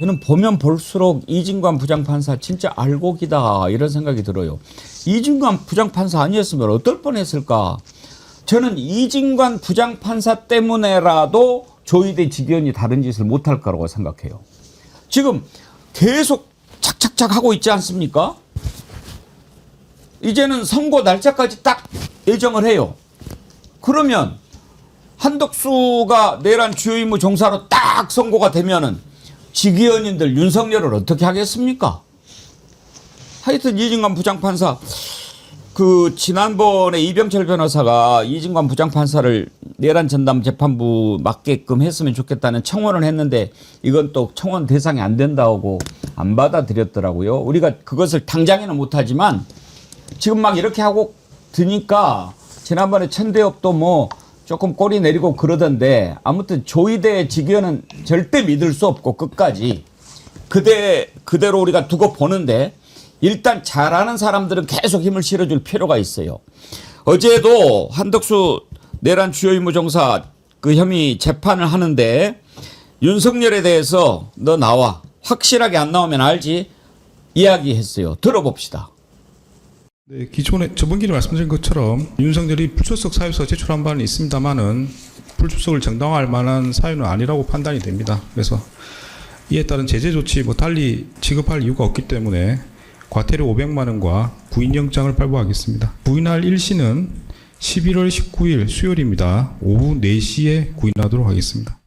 저는 보면 볼수록 이진관 부장판사 진짜 알곡이다 이런 생각이 들어요. 이진관 부장판사 아니었으면 어떨 뻔했을까? 저는 이진관 부장판사 때문에라도 조희대 직위원이 다른 짓을 못할 거라고 생각해요. 지금 계속 착착착 하고 있지 않습니까? 이제는 선거 날짜까지 딱 예정을 해요. 그러면 한덕수가 내란 주요 임무 종사로 딱 선고가 되면은 직위원인들 윤석열을 어떻게 하겠습니까? 하여튼 이진관 부장판사 그 지난번에 이병철 변호사가 이진관 부장판사를 내란 전담 재판부 맡게끔 했으면 좋겠다는 청원을 했는데 이건 또 청원 대상이 안 된다고 안 받아들였더라고요. 우리가 그것을 당장에는 못하지만 지금 막 이렇게 하고 드니까 지난번에 천대엽도 뭐 조금 꼬리 내리고 그러던데 아무튼 조이대 직위원은 절대 믿을 수 없고 끝까지 그대 그대로 우리가 두고 보는데 일단 잘하는 사람들은 계속 힘을 실어줄 필요가 있어요. 어제도 한덕수 내란 주요 임무 종사 그 혐의 재판을 하는데 윤석열에 대해서 너 나와 확실하게 안 나오면 알지 이야기했어요. 들어봅시다. 네, 기존에 저번 기회에 말씀드린 것처럼 윤석열이 불출석 사유서 제출한 바는 있습니다만은 불출석을 정당화할 만한 사유는 아니라고 판단이 됩니다. 그래서 이에 따른 제재 조치 뭐 달리 지급할 이유가 없기 때문에 과태료 500만 원과 구인영장을 발부하겠습니다. 부인할 일시는 11월 19일 수요일입니다. 오후 4시에 구인하도록 하겠습니다.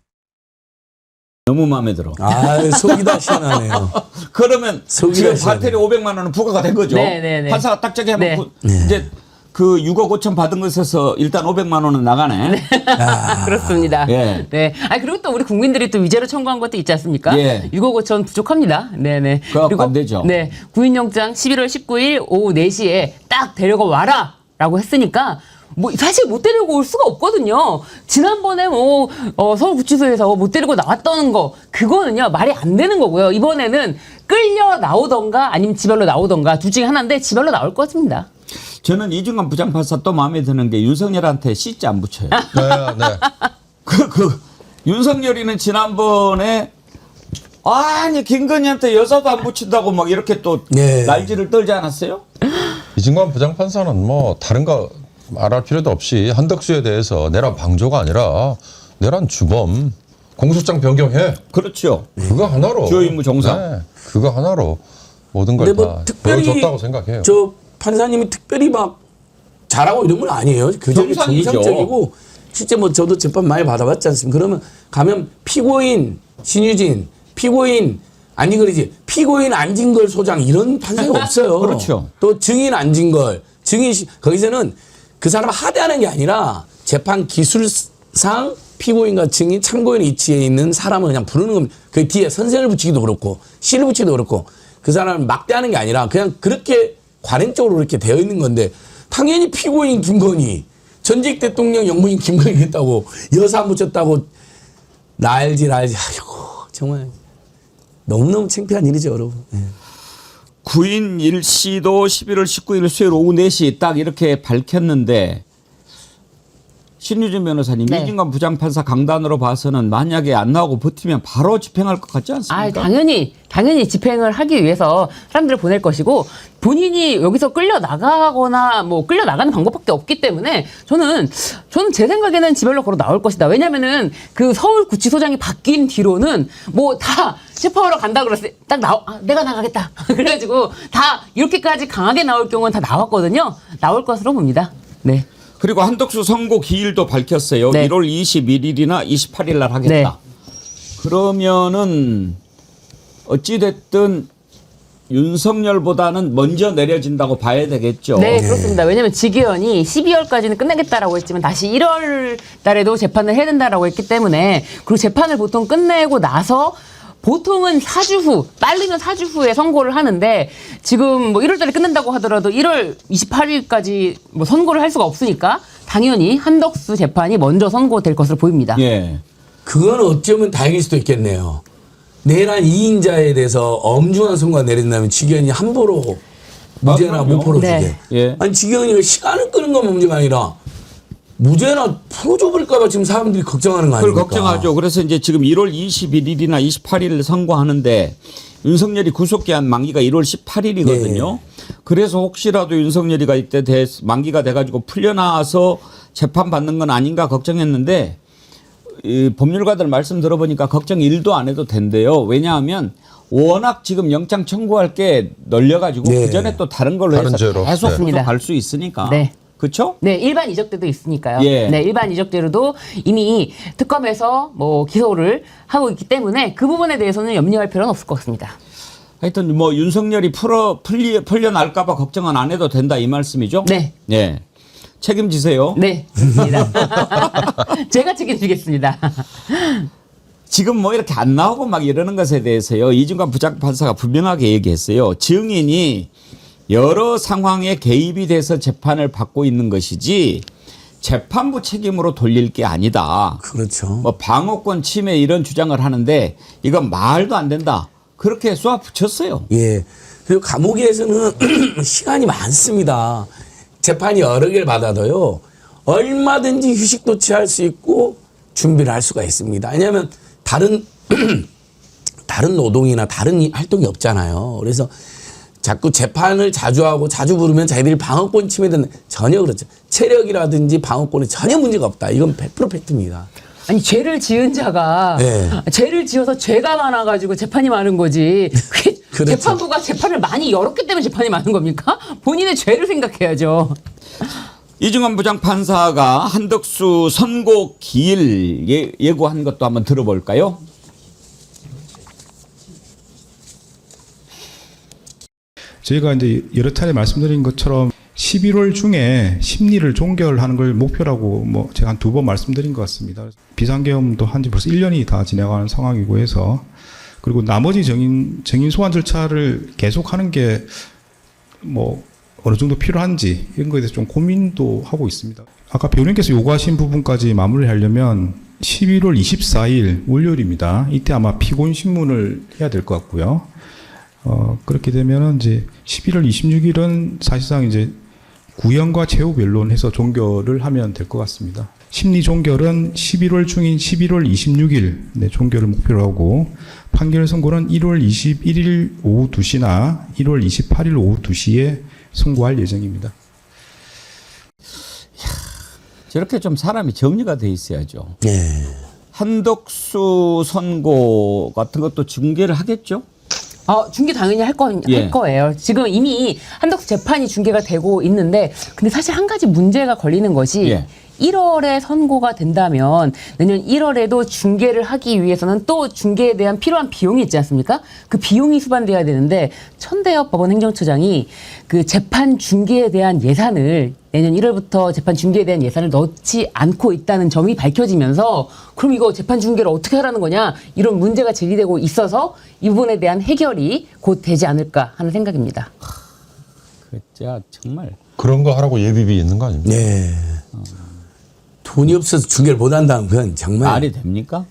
너무 마음에 들어. 아, 속이 다 시원하네요. 그러면 속이 지금. 과태료 500만 원은 부과가 된 거죠. 네, 네, 네. 판사가 딱 저기 하면 네. 부- 이제 그 6억 5천 받은 것에서 일단 500만 원은 나가네. 그렇습니다. 예. 네. 아 그리고 또 우리 국민들이 또 위자료 청구한 것도 있지 않습니까? 예. 6억 5천 부족합니다. 네네. 그거 안 되죠. 네. 구인영장 11월 19일 오후 4시에 딱 데려가 와라 라고 했으니까 뭐 사실 못 데리고 올 수가 없거든요. 지난번에 뭐 어, 서울 구치소에서 못 데리고 나왔다는 거 그거는요 말이 안 되는 거고요. 이번에는 끌려 나오던가 아니면 지발로 나오던가 둘 중에 하나인데 지발로 나올 것입니다. 저는 이중관 부장판사 또 마음에 드는 게 윤석열한테 씨자 안 붙여요. 네, 네. 그, 그, 윤석열이는 지난번에 아니 김건희한테 여자도 안 붙인다고 막 이렇게 또 네. 날지를 떨지 않았어요? 이진관 부장판사는 뭐 다른 거 말할 필요도 없이 한덕수에 대해서 내란 방조가 아니라 내란 주범 공소장 변경해 그렇죠. 그거 하나로 주요 임무 종사. 네, 그거 하나로 모든 걸 근데 다뭐 특별히 보여줬다고 생각해요. 저 판사님이 특별히 막 잘하고 이런 건 아니에요. 교정이 정상이죠. 정상적이고 실제 뭐 저도 재판 많이 받아봤지 않습니까? 그러면 가면 피고인 신유진, 피고인 아니 그러지 피고인 안진걸 소장 이런 판사가 없어요. 그렇죠. 또 증인 안진걸 증인 시- 거기서는 그 사람 하대하는 게 아니라 재판 기술상 피고인과 증인 참고인 위치에 있는 사람을 그냥 부르는 겁니다. 그 뒤에 선생을 붙이기도 그렇고 시를 붙이기도 그렇고 그 사람을 막대하는 게 아니라 그냥 그렇게 관행적으로 그렇게 되어 있는 건데 당연히 피고인 김건희 전직 대통령 영부인 김건희 했다고 여사 안 붙였다고 날지 날지 아이고 정말 너무너무 창피한 일이죠 여러분. 예. 구인 일시도 11월 19일 수요일 오후 4시 딱 이렇게 밝혔는데 신유진 변호사님 네. 이진관 부장판사 강단으로 봐서는 만약에 안 나오고 버티면 바로 집행할 것 같지 않습니까? 아, 당연히 당연히 집행을 하기 위해서 사람들을 보낼 것이고 본인이 여기서 끌려 나가거나 뭐 끌려 나가는 방법밖에 없기 때문에 저는 저는 제 생각에는 지발로 걸어 나올 것이다. 왜냐면은 그 서울 구치소장이 바뀐 뒤로는 뭐 다 체포하러 간다 그랬을 때 딱 나오 아, 내가 나가겠다. 그래가지고 다 이렇게까지 강하게 나올 경우는 다 나왔거든요. 나올 것으로 봅니다. 네. 그리고 한덕수 선고 기일도 밝혔어요. 네. 1월 21일이나 28일 날 하겠다. 그러면은 어찌 됐든 윤석열보다는 먼저 내려진다고 봐야 되겠죠. 네, 그렇습니다. 왜냐하면 지기현이 12월까지는 끝내겠다라고 했지만 다시 1월 달에도 재판을 해야 된다라고 했기 때문에 그리고 재판을 보통 끝내고 나서 보통은 4주 후, 빨리면 4주 후에 선고를 하는데 지금 뭐 1월 달에 끝낸다고 하더라도 1월 28일까지 뭐 선고를 할 수가 없으니까 당연히 한덕수 재판이 먼저 선고될 것으로 보입니다. 예. 그건 어쩌면 다행일 수도 있겠네요. 내란 2인자에 대해서 엄중한 선고가 내린다면 직원이 함부로 무죄나 아, 그럼요. 무포로 네. 주게. 예. 아니 직원이 시간을 끄는 건 문제가 아니라 무죄나 풀어줘버릴까봐 지금 사람들이 걱정하는 거 그걸 아닙니까? 걱정하죠. 그래서 이제 지금 1월 21일이나 28일 선고하는데 윤석열이 구속기한 만기가 1월 18일이거든요. 그래서 혹시라도 윤석열이가 이때 대, 만기가 돼가지고 풀려나와서 재판 받는 건 아닌가 걱정했는데 이 법률가들 말씀 들어보니까 걱정 1도 안 해도 된대요. 왜냐하면 워낙 지금 영장 청구할 게 널려가지고 네. 그 전에 또 다른 걸로 다른 해서 죄로. 계속 네. 구속할 수 있으니까. 네. 그렇죠? 네, 일반 이적대도 있으니까요. 예. 네, 일반 이적대로도 이미 특검에서 뭐 기소를 하고 있기 때문에 그 부분에 대해서는 염려할 필요는 없을 것 같습니다. 하여튼 뭐 윤석열이 풀어 풀리 풀려날까봐 걱정은 안 해도 된다 이 말씀이죠? 네. 예. 책임지세요. 네, 좋습니다. 제가 책임지겠습니다. 지금 뭐 이렇게 안 나오고 막 이러는 것에 대해서요 이중관 부장판사가 분명하게 얘기했어요. 증인이 여러 상황에 개입이 돼서 재판을 받고 있는 것이지 재판부 책임으로 돌릴 게 아니다. 그렇죠. 뭐 방어권 침해 이런 주장을 하는데 이건 말도 안 된다. 그렇게 쏘아 붙였어요. 예. 그리고 감옥에서는 시간이 많습니다. 재판이 여러 개를 받아도요. 얼마든지 휴식도 취할 수 있고 준비를 할 수가 있습니다. 왜냐하면 다른 다른 노동이나 다른 이- 활동이 없잖아요. 그래서 자꾸 재판을 자주 하고 자주 부르면 자기들이 방어권 침해된 전혀 그렇죠. 체력이라든지 방어권에 전혀 문제가 없다. 이건 100% 팩트입니다. 아니 죄를 지은 자가 네. 죄를 지어서 죄가 많아가지고 재판이 많은 거지. 그게 그렇죠. 재판부가 재판을 많이 열었기 때문에 재판이 많은 겁니까? 본인의 죄를 생각해야죠. 이중환 부장판사가 한덕수 선고 기일 예, 예고한 것도 한번 들어볼까요? 저희가 이제 여러 차례 말씀드린 것처럼 11월 중에 심리를 종결하는 걸 목표라고 뭐 제가 한 두 번 말씀드린 것 같습니다. 비상계엄도 한 지 벌써 1년이 다 지나가는 상황이고 해서 그리고 나머지 정인 정인 소환 절차를 계속하는 게 뭐 어느 정도 필요한지 이런 거에 대해서 좀 고민도 하고 있습니다. 아까 배우님께서 요구하신 부분까지 마무리하려면 11월 24일 월요일입니다. 이때 아마 피고인 신문을 해야 될 것 같고요. 어, 그렇게 되면은 이제 11월 26일은 사실상 이제 구형과 최후 변론 해서 종결을 하면 될 것 같습니다. 심리 종결은 11월 중인 11월 26일 네, 종결을 목표로 하고 판결 선고는 1월 21일 오후 2시나 1월 28일 오후 2시에 선고할 예정입니다. 저렇게 좀 사람이 정리가 돼 있어야죠. 네. 한덕수 선고 같은 것도 중계를 하겠죠? 어, 중계 당연히 할, 건, 예. 할 거예요. 지금 이미 한덕수 재판이 중계가 되고 있는데, 근데 사실 한 가지 문제가 걸리는 것이 예. 1월에 선고가 된다면 내년 1월에도 중계를 하기 위해서는 또 중계에 대한 필요한 비용이 있지 않습니까? 그 비용이 수반돼야 되는데 천대엽 법원 행정처장이 그 재판 중계에 대한 예산을 내년 1월부터 재판 중계에 대한 예산을 넣지 않고 있다는 점이 밝혀지면서 그럼 이거 재판 중계를 어떻게 하라는 거냐 이런 문제가 제기되고 있어서 이 부분에 대한 해결이 곧 되지 않을까 하는 생각입니다. 그 진짜 정말 그런 거 하라고 예비비 있는 거 아닙니까? 네. 돈이 없어서 중계를 못 한다면 그건 정말 말이 됩니까?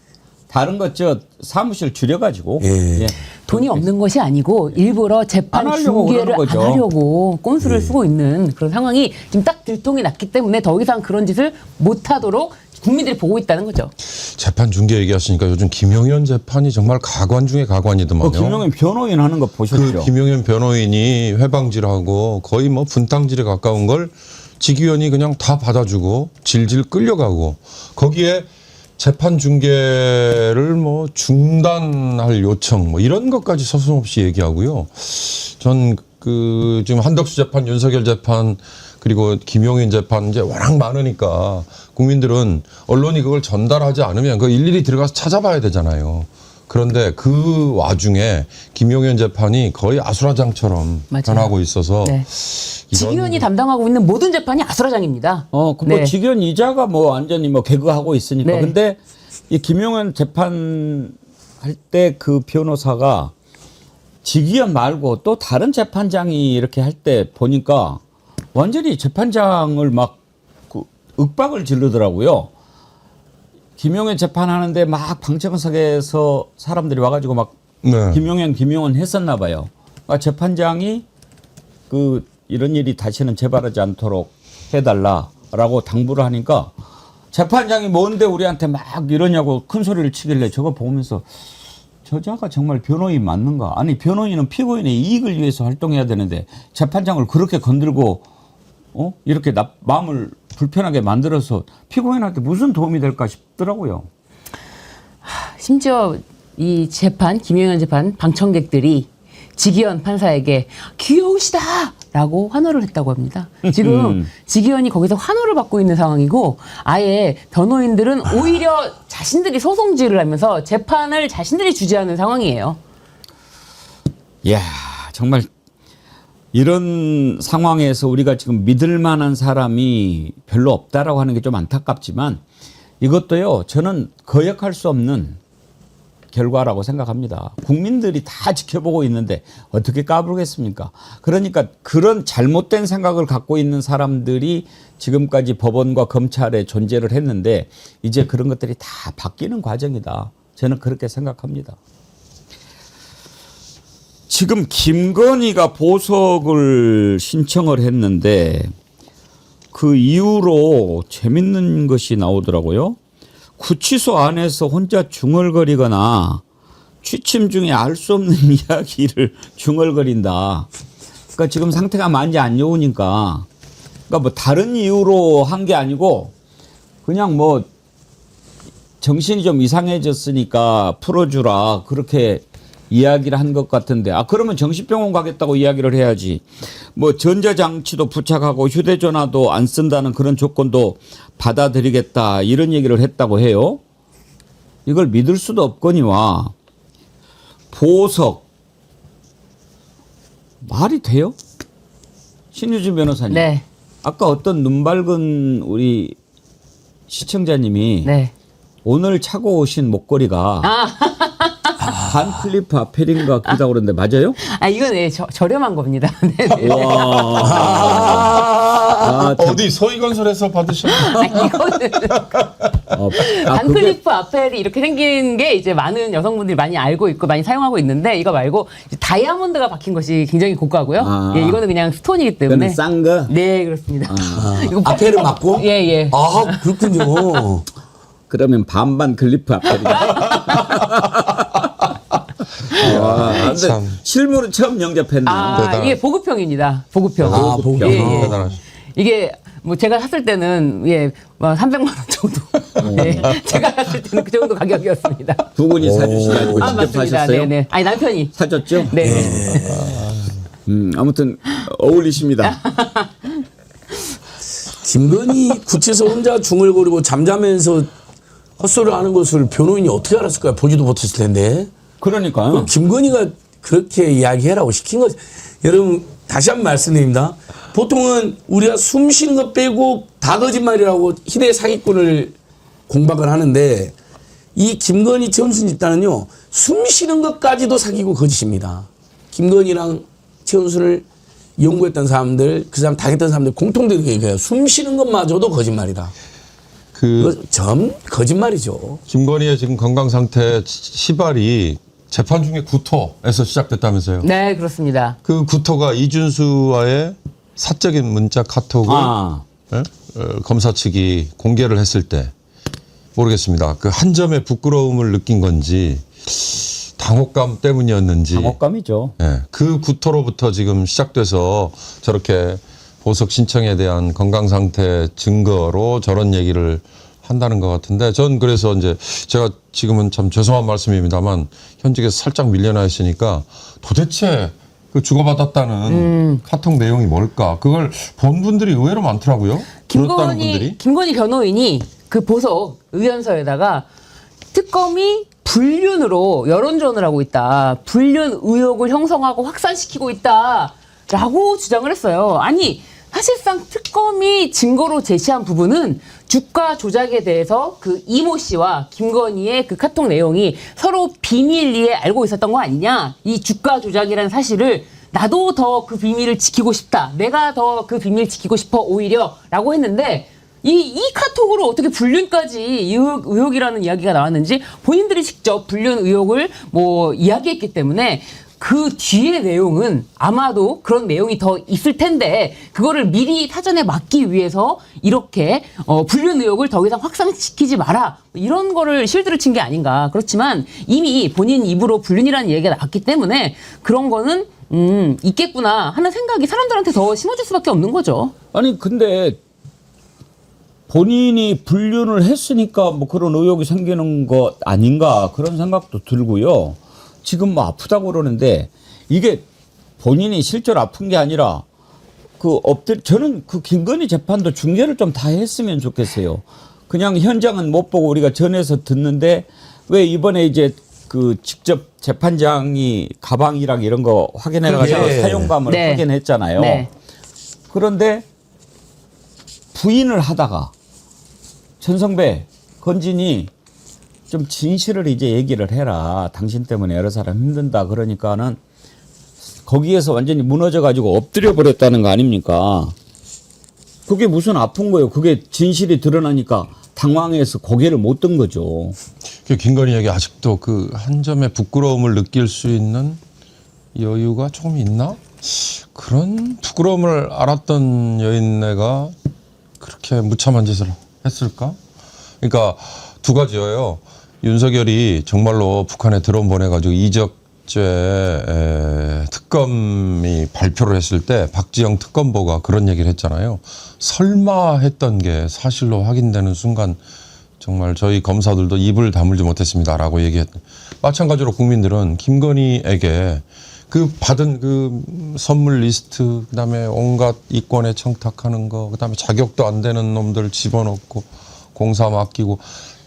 다른 것 저 사무실 줄여가지고 예. 돈이 없는 것이 아니고 일부러 재판 안 하려고 중계를 그러는 안 거죠. 하려고 꼼수를 쓰고 있는 그런 상황이 지금 딱 들통이 났기 때문에 더 이상 그런 짓을 못 하도록 국민들이 보고 있다는 거죠. 재판 중계 얘기하시니까 요즘 김용현 재판이 정말 가관 중에 가관이더만요. 그 김용현 변호인 하는 거 보셨죠? 그 김용현 변호인이 회방질하고 거의 뭐 분탕질에 가까운 걸 지기현이 그냥 다 받아주고 질질 끌려가고 거기에 재판 중계를 뭐 중단할 요청 뭐 이런 것까지 서슴없이 얘기하고요. 전 그 지금 한덕수 재판, 윤석열 재판 그리고 김용인 재판 이제 워낙 많으니까 국민들은 언론이 그걸 전달하지 않으면 그 일일이 들어가서 찾아봐야 되잖아요. 그런데 그 와중에 김용현 재판이 거의 아수라장처럼 맞아요. 변하고 있어서 네. 지기현이 담당하고 있는 모든 재판이 아수라장입니다. 어, 그뭐 네. 직원 이자가 뭐 완전히 뭐 개그하고 있으니까. 네. 근데 이 김용현 재판 할 때 그 변호사가 직위원 말고 또 다른 재판장이 이렇게 할 때 보니까 완전히 재판장을 막 그 윽박을 지르더라고요. 김용현 재판하는데 막 방청석에서 사람들이 와가지고 막 네. 김용현 김용현 했었나 봐요. 그러니까 재판장이 그 이런 일이 다시는 재발하지 않도록 해달라. 라고 당부를 하니까 재판장이 뭔데 우리한테 막 이러냐고 큰 소리를 치길래 저거 보면서 저자가 정말 변호인 맞는가? 아니 변호인은 피고인의 이익을 위해서 활동해야 되는데 재판장을 그렇게 건들고 어 이렇게 나, 마음을 불편하게 만들어서 피고인한테 무슨 도움이 될까 싶더라고요. 심지어 이 재판 김영현 재판 방청객들이 지기현 판사에게 귀여우시다라고 환호를 했다고 합니다. 지금 지기현이 거기서 환호를 받고 있는 상황이고 아예 변호인들은 오히려 자신들이 소송질을 하면서 재판을 자신들이 주재하는 상황이에요. 이야 정말 이런 상황에서 우리가 지금 믿을 만한 사람이 별로 없다라고 하는 게 좀 안타깝지만 이것도요 저는 거역할 수 없는 결과라고 생각합니다. 국민들이 다 지켜보고 있는데 어떻게 까불겠습니까? 그러니까 그런 잘못된 생각을 갖고 있는 사람들이 지금까지 법원과 검찰에 존재를 했는데 이제 그런 것들이 다 바뀌는 과정이다. 저는 그렇게 생각합니다. 지금 김건희가 보석을 신청을 했는데 그 이후로 재밌는 것이 나오더라고요. 구치소 안에서 혼자 중얼거리거나 취침 중에 알 수 없는 이야기를 중얼거린다. 그러니까 지금 상태가 많이 안 좋으니까 그러니까 뭐 다른 이유로 한 게 아니고 그냥 뭐 정신이 좀 이상해졌으니까 풀어주라 그렇게 이야기를 한 것 같은데 아 그러면 정신병원 가겠다고 이야기를 해야지. 뭐 전자장치도 부착하고 휴대전화도 안 쓴다는 그런 조건도 받아들이겠다 이런 얘기를 했다고 해요. 이걸 믿을 수도 없거니와. 보석. 말이 돼요? 신유진 변호사님. 네, 아까 어떤 눈 밝은 우리 시청자님이 네. 오늘 차고 오신 목걸이가 반클리프 아펠인가 그러다 그러는데 맞아요? 아 이건 네, 저, 저렴한 겁니다. 네, 네. 와. 아, 참. 어디 받으셨나요? 아, 이거는 어, 아, 그게 반클리프 아펠이 이렇게 생긴 게 이제 많은 여성분들이 많이 알고 있고 많이 사용하고 있는데 이거 말고 이제 다이아몬드가 박힌 것이 굉장히 고가고요. 아. 예, 이거는 그냥 스톤이기 때문에. 그거는 싼 거. 네, 그렇습니다. 이거 앞에를 맞고? 예, 예. 아, 그렇군요. 그러면 반반 클리프 아펠 와, 근데 참. 실물은 처음 영접했네. 아, 대단하다. 이게 보급형입니다. 보급형. 아, 보급형. 예, 예. 대단하시. 이게 뭐 제가 샀을 때는 예, 뭐 300만 원 정도. 예. 제가 샀을 때는 그 정도 가격이었습니다. 두 분이 사주시지 않고 아, 직접 맞습니다. 사셨어요? 네, 네. 아니 남편이. 사줬죠? 네. 음, 아무튼 어울리십니다. 김건희 구치소 혼자 중얼거리고 잠자면서 헛소리를 하는 것을 변호인이 어떻게 알았을까요? 보지도 못했을 텐데. 그러니까요. 김건희가 그렇게 이야기해라고 시킨 거지. 여러분 다시 한 번 말씀드립니다. 보통은 우리가 숨 쉬는 것 빼고 다 거짓말이라고 희대 사기꾼을 공박을 하는데 이 김건희 최은순 집단은요 숨 쉬는 것까지도 사기고 거짓입니다. 김건희랑 최은순을 연구했던 사람들 그 사람 당했던 사람들 공통된 얘기예요. 숨 쉬는 것마저도 거짓말이다. 그전 거짓말이죠. 김건희의 지금 건강 상태 시발이 재판 중에 구토에서 시작됐다면서요? 네, 그렇습니다. 그 구토가 이준수와의 사적인 문자 카톡을 아, 예? 어, 검사 측이 공개를 했을 때 모르겠습니다. 그 한 점의 부끄러움을 느낀 건지 당혹감 때문이었는지 당혹감이죠. 예, 그 구토로부터 지금 시작돼서 저렇게 보석 신청에 대한 건강 상태 증거로 저런 얘기를 한다는 것 같은데 전 그래서 이제 제가 지금은 참 죄송한 말씀입니다만 현직에서 살짝 밀려나 있으니까 도대체 그 주고받았다는 카톡 내용이 뭘까 그걸 본 분들이 의외로 많더라고요. 들었다는 김건희 김건희 변호인이 그 보석 의견서에다가 특검이 불륜으로 여론전을 하고 있다. 불륜 의혹을 형성하고 확산시키고 있다 라고 주장을 했어요. 아니 사실상 특검이 증거로 제시한 부분은 주가 조작에 대해서 그 이모 씨와 김건희의 그 카톡 내용이 서로 비밀리에 알고 있었던 거 아니냐? 이 주가 조작이라는 사실을 나도 더 그 비밀을 지키고 싶다. 내가 더 그 비밀 지키고 싶어 오히려 라고 했는데 이, 이 카톡으로 어떻게 불륜까지 의혹, 의혹이라는 이야기가 나왔는지 본인들이 직접 불륜 의혹을 뭐 이야기했기 때문에 그 뒤에 내용은 아마도 그런 내용이 더 있을 텐데 그거를 미리 사전에 막기 위해서 이렇게 어, 불륜 의혹을 더 이상 확산시키지 마라 이런 거를 실드를 친 게 아닌가 그렇지만 이미 본인 입으로 불륜이라는 얘기가 나왔기 때문에 그런 거는 음 있겠구나 하는 생각이 사람들한테 더 심어질 수밖에 없는 거죠. 아니 근데 본인이 불륜을 했으니까 뭐 그런 의혹이 생기는 것 아닌가 그런 생각도 들고요. 지금 뭐 아프다고 그러는데 이게 본인이 실제로 아픈 게 아니라 그 엎드 저는 그 김건희 재판도 중계를 좀 다 했으면 좋겠어요. 그냥 현장은 못 보고 우리가 전에서 듣는데 왜 이번에 이제 그 직접 재판장이 가방이랑 이런 거 확인해 가지고 사용감을 네. 확인했잖아요. 네. 그런데 부인을 하다가 전성배 건진이 좀 진실을 이제 얘기를 해라. 당신 때문에 여러 사람 힘든다. 그러니까는 거기에서 완전히 무너져 가지고 엎드려 버렸다는 거 아닙니까? 그게 무슨 아픈 거예요. 그게 진실이 드러나니까 당황해서 고개를 못 든 거죠. 그 김건희 에게 아직도 그 한 점의 부끄러움을 느낄 수 있는 여유가 조금 있나? 그런 부끄러움을 알았던 여인네가 그렇게 무참한 짓을 했을까? 그러니까 두 가지예요. 윤석열이 정말로 북한에 드론 보내가지고 이적죄 에, 특검이 발표를 했을 때 박지영 특검보가 그런 얘기를 했잖아요. 설마 했던 게 사실로 확인되는 순간 정말 저희 검사들도 입을 다물지 못했습니다라고 얘기했. 마찬가지로 국민들은 김건희에게 그 받은 그 선물 리스트 그다음에 온갖 이권에 청탁하는 거 그다음에 자격도 안 되는 놈들 집어넣고 공사 맡기고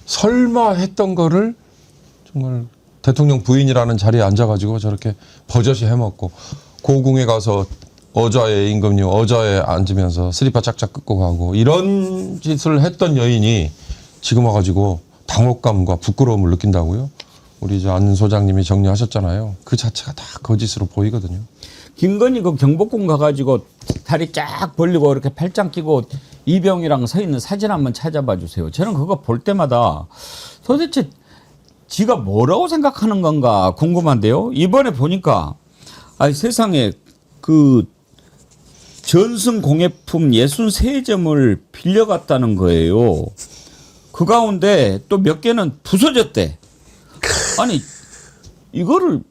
설마 했던 거를 정말 대통령 부인이라는 자리에 앉아가지고 저렇게 버젓이 해먹고 고궁에 가서 어좌에 임금님 어좌에 앉으면서 스리퍼 짝짝 끄고 가고 이런 짓을 했던 여인이 지금 와가지고 당혹감과 부끄러움을 느낀다고요? 우리 저안 소장님이 정리하셨잖아요. 그 자체가 다 거짓으로 보이거든요. 김건희 그 경복궁 가가지고 다리 쫙 벌리고 이렇게 팔짱 끼고 이병이랑 서 있는 사진 한번 찾아봐 주세요. 저는 그거 볼 때마다 도대체 지가 뭐라고 생각하는 건가 궁금한데요. 이번에 보니까 아니 세상에 그 전승 공예품 63점을 빌려갔다는 거예요. 그 가운데 또 몇 개는 부서졌대. 아니 이거를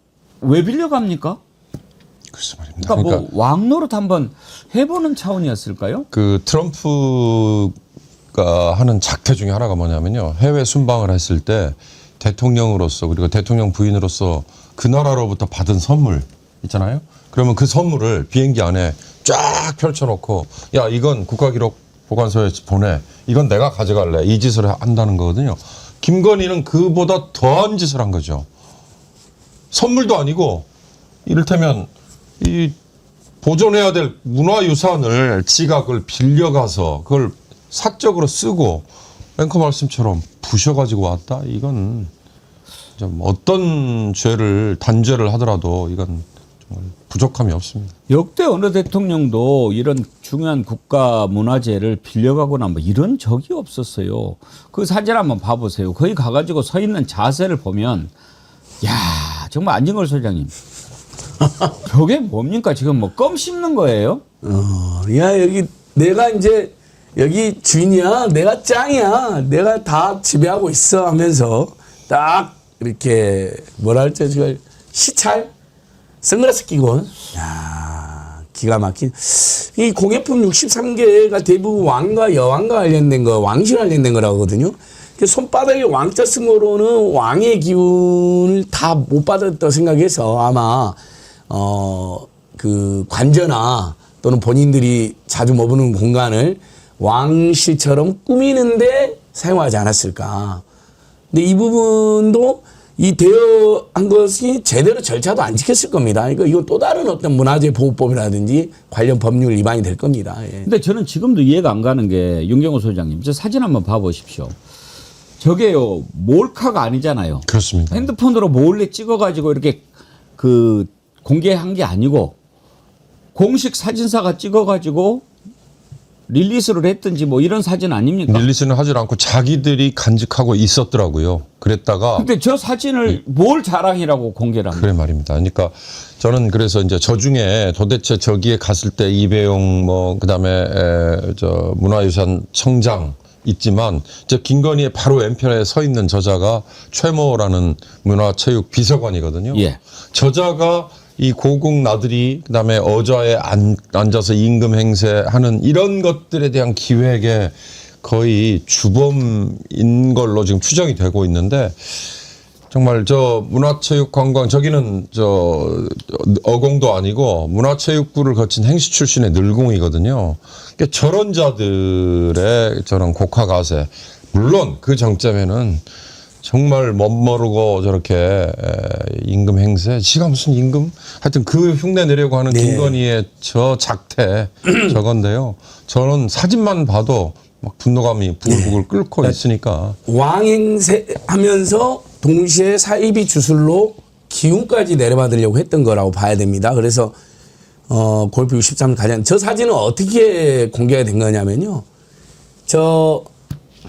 왜 빌려갑니까? 글쎄 말입니다. 그러니까, 뭐 왕노릇 한번 해보는 차원이었을까요? 그 트럼프가 하는 작태 중에 하나가 뭐냐면요. 해외 순방을 했을 때 대통령으로서 그리고 대통령 부인으로서 그 나라로부터 받은 선물 있잖아요. 그러면 그 선물을 비행기 안에 쫙 펼쳐놓고 야 이건 국가기록 보관소에 보내. 이건 내가 가져갈래. 이 짓을 한다는 거거든요. 김건희는 그보다 더한 짓을 한 거죠. 선물도 아니고 이를테면 이 보존해야 될 문화유산을 그걸 빌려가서 그걸 사적으로 쓰고 앵커 말씀처럼 부셔가지고 왔다? 이건 좀 어떤 죄를 단죄를 하더라도 이건 정말 부족함이 없습니다. 역대 어느 대통령도 이런 중요한 국가 문화재를 빌려가거나 뭐 이런 적이 없었어요. 그 사진 한번 봐보세요. 거기 가가지고 서 있는 자세를 보면, 야 정말 안진걸 소장님. 저게 뭡니까? 지금 뭐 껌 씹는 거예요? 어, 야 여기 내가 이제 여기 주인이야, 내가 짱이야, 내가 다 지배하고 있어 하면서 딱 이렇게 뭐라 할지 지금 시찰 선글라스 끼고 야 기가 막힌 이 공예품 63개가 대부분 왕과 여왕과 관련된 거, 왕실 관련된 거라거든요. 그 손바닥에 왕자 쓴 거로는 왕의 기운을 다 못 받았다 생각해서 아마 어 그 관저나 또는 본인들이 자주 머무는 공간을 왕실처럼 꾸미는데 사용하지 않았을까. 근데 이 부분도 이 대여한 것이 제대로 절차도 안 지켰을 겁니다. 그러니까 이건 또 다른 어떤 문화재 보호법이라든지 관련 법률 위반이 될 겁니다. 예. 근데 저는 지금도 이해가 안 가는 게 윤경호 소장님, 저 사진 한번 봐보십시오. 저게요 몰카가 아니잖아요. 그렇습니다. 핸드폰으로 몰래 찍어가지고 이렇게 그 공개한 게 아니고 공식 사진사가 찍어가지고 릴리스를 했든지 뭐 이런 사진 아닙니까? 릴리스는 하질 않고 자기들이 간직하고 있었더라고요. 그랬다가 근데 저 사진을 뭘 자랑이라고 공개를 합니까? 그래 말입니다. 그러니까 저는 그래서 이제 저 중에 도대체 저기에 갔을 때 이배용 뭐 그다음에 에, 저 문화유산 청장 있지만 저 김건희의 바로 왼편에 서 있는 저자가 최모라는 문화체육 비서관이거든요. 예. 저자가 이 고국 나들이 그다음에 어좌에 앉, 앉아서 임금 행세하는 이런 것들에 대한 기획에 거의 주범인 걸로 지금 추정이 되고 있는데 정말 저 문화체육관광 저기는 저 어공도 아니고 문화체육부를 거친 행시 출신의 늘공이거든요. 그러니까 저런 자들의 저런 곡화가세 물론 그 정점에는 정말 멋모르고 저렇게 에, 임금 행세 지가 무슨 임금 하여튼 그 흉내 내려고 하는 네. 김건희의 저 작태 저건데요. 저는 사진만 봐도 막 분노감이 부글부글 끓고 있으니까 왕행세 하면서 동시에 사이비 주술로 기운까지 내려받으려고 했던 거라고 봐야 됩니다. 그래서 어 골프 63 가장 저 사진은 어떻게 공개가 된 거냐면요. 저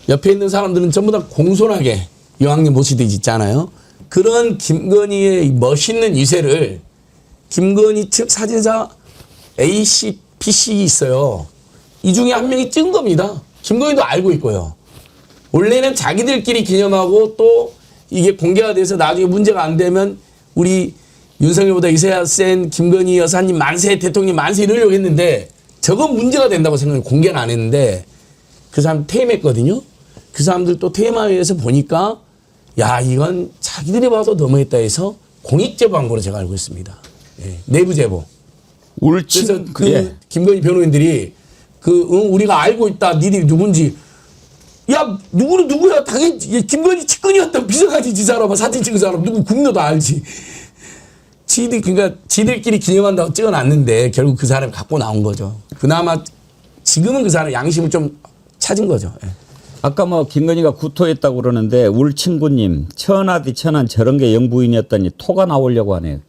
옆에 있는 사람들은 전부 다 공손하게 여왕님 모시듯 있잖아요. 그런 김건희의 멋있는 이세를 김건희 측 사진사 AC, PC 있어요. 이 중에 한 명이 찍은 겁니다. 김건희도 알고 있고요. 원래는 자기들끼리 기념하고 또 이게 공개가 돼서 나중에 문제가 안 되면 우리 윤석열보다 이세야 센 김건희 여사님 만세 대통령 만세 이러려고 했는데 저건 문제가 된다고 생각해 공개는 안 했는데 그 사람 퇴임했거든요. 그 사람들 또 퇴임하면서 보니까 야 이건 자기들이 봐도 너무했다 해서 공익 제보 한 거로 제가 알고 있습니다. 예, 내부 제보. 울친 그래서 그 예. 김건희 변호인들이 그 응, 우리가 알고 있다 니들이 누군지 야 누구는 누구야 당연히 얘 김건희 측근이었던 비서가지 지 사람 사진 찍은 사람 누구 국노도 알지 지들 그러니까 지들끼리 기념한다고 찍어놨는데 결국 그 사람 갖고 나온 거죠 그나마 지금은 그 사람 양심을 좀 찾은 거죠 예. 아까 뭐 김건희가 구토했다고 그러는데 울 친구님 천하디 천한 저런 게 영부인이었더니 토가 나오려고 하네요.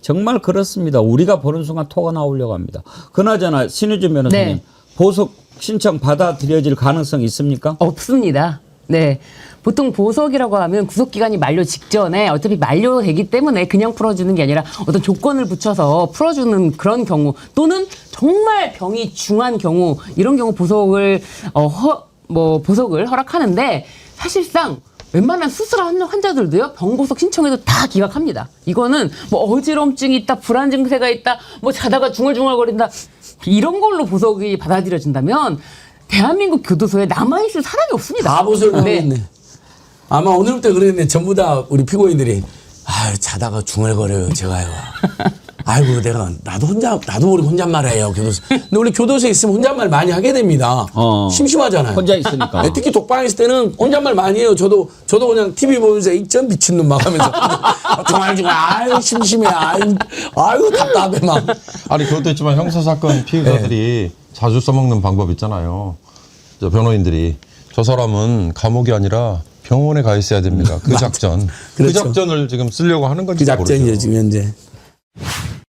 정말 그렇습니다. 우리가 보는 순간 토가 나오려고 합니다. 그나저나 신우준 변호사님 네. 보석 신청 받아들여질 가능성이 있습니까? 없습니다. 네. 보통 보석이라고 하면 구속 기간이 만료 직전에 어차피 만료되기 때문에 그냥 풀어주는 게 아니라 어떤 조건을 붙여서 풀어주는 그런 경우 또는 정말 병이 중한 경우 이런 경우 보석을 어, 허, 뭐 보석을 허락하는데 사실상 웬만한 수술한 환자들도요 병보석 신청해도 다 기각합니다. 이거는 뭐 어지럼증이 있다, 불안 증세가 있다, 뭐 자다가 중얼중얼거린다 이런 걸로 보석이 받아들여진다면 대한민국 교도소에 남아있을 사람이 없습니다. 다 보설 네. 나오겠네 아마 오늘부터 그랬는데 전부 다 우리 피고인들이 아 자다가 중얼거려요 제가요 아이고 내가 나도 혼자 나도 모르게 혼잣말해요 교도소 근데 원래 교도소에 있으면 혼잣말 많이 하게 됩니다 어. 심심하잖아요 혼자 있으니까. 네, 특히 독방에 있을 때는 혼잣말 많이 해요 저도 저도 그냥 TV 보면서 이점 미친놈 막 하면서 중얼중얼 아유 심심해 아유 아유 답답해 막 아니 그것도 있지만 형사 사건 피해자들이 자주 써먹는 방법 있잖아요. 저 변호인들이 저 사람은 감옥이 아니라 병원에 가 있어야 됩니다. 그 작전. 그 그렇죠. 작전을 지금 쓰려고 하는 건지 그 작전이죠 모르죠. 지금 현재 you